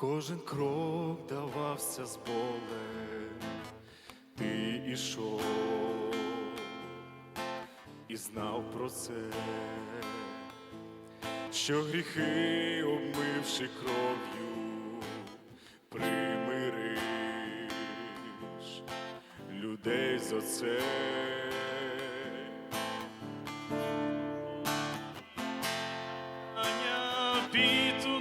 Кожен крок давався з болем, ти ішов і знав про це, що гріхи, обмивши кров'ю, примириш людей з отцем. Аня під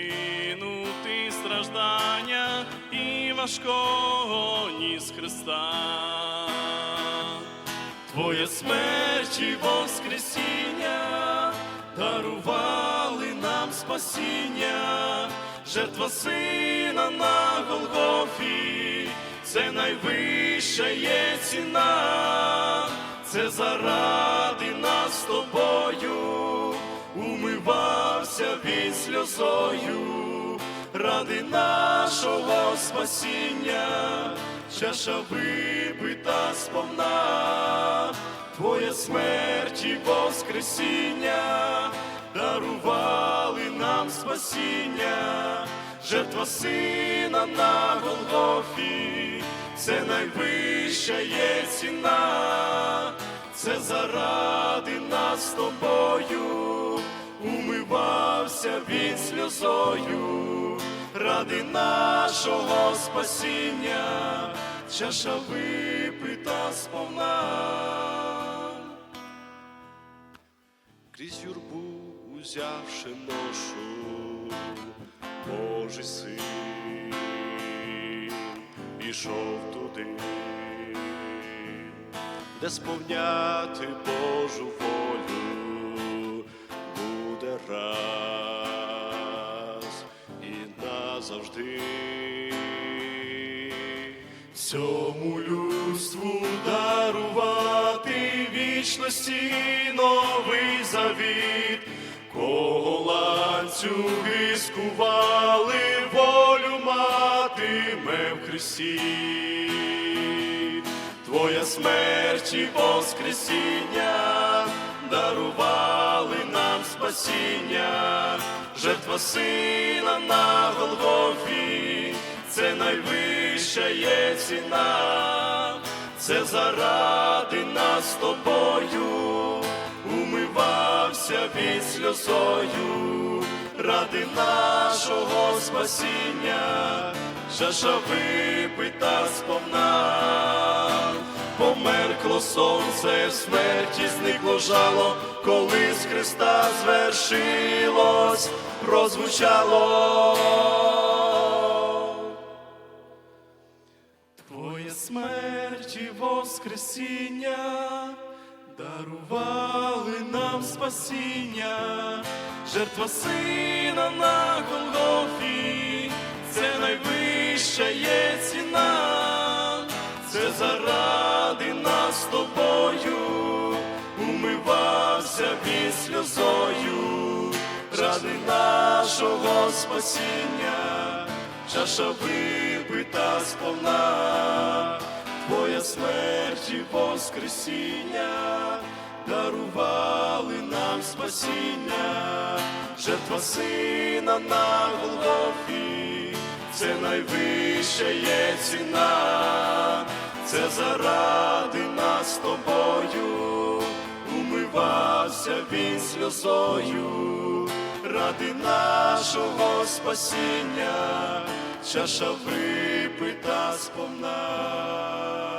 відкинути страждання і важкого ніс Христа. Твоя смерть і воскресіння дарували нам спасіння, жертва сина на Голгофі, це найвища є ціна, це заради нас тобою, він сльозою, ради нашого спасіння, чаша випита сповна, Твоя смерть і воскресіння. Дарували нам спасіння, жертва сина на Голгофі, це найвища є ціна, це заради нас з тобою, умивався він сльозою, ради нашого спасіння, чаша випита сповна. Крізь юрбу узявши ношу, Божий син ішов туди, де сповняти Божу волю назавжди. Всьому людству дарувати вічності новий завіт, кого ланцюги скували, волю матиме в Христі. Твоя смерть і воскресіння дарували нам спасіння, жертва сина на Голгофі, це найвища є ціна, це заради нас тобою, умивався він сльозою, ради нашого спасіння, чаша випита сповна, померкло сонце, смерті зникло жало, коли з Христа звершилось, прозвучало. Твоя смерть і воскресіння дарували нам спасіння, жертва сина на Голгофі, це найвища є ціна, це заради з тобою, умивався він сльозою, ради нашого спасіння, чаша випита сповна, Твоя смерть і воскресіння дарували нам спасіння, жертва сина на Голгофі, це найвища є ціна, це заради нас тобою, умивався він сльозою, ради нашого спасіння, чаша випита сповна.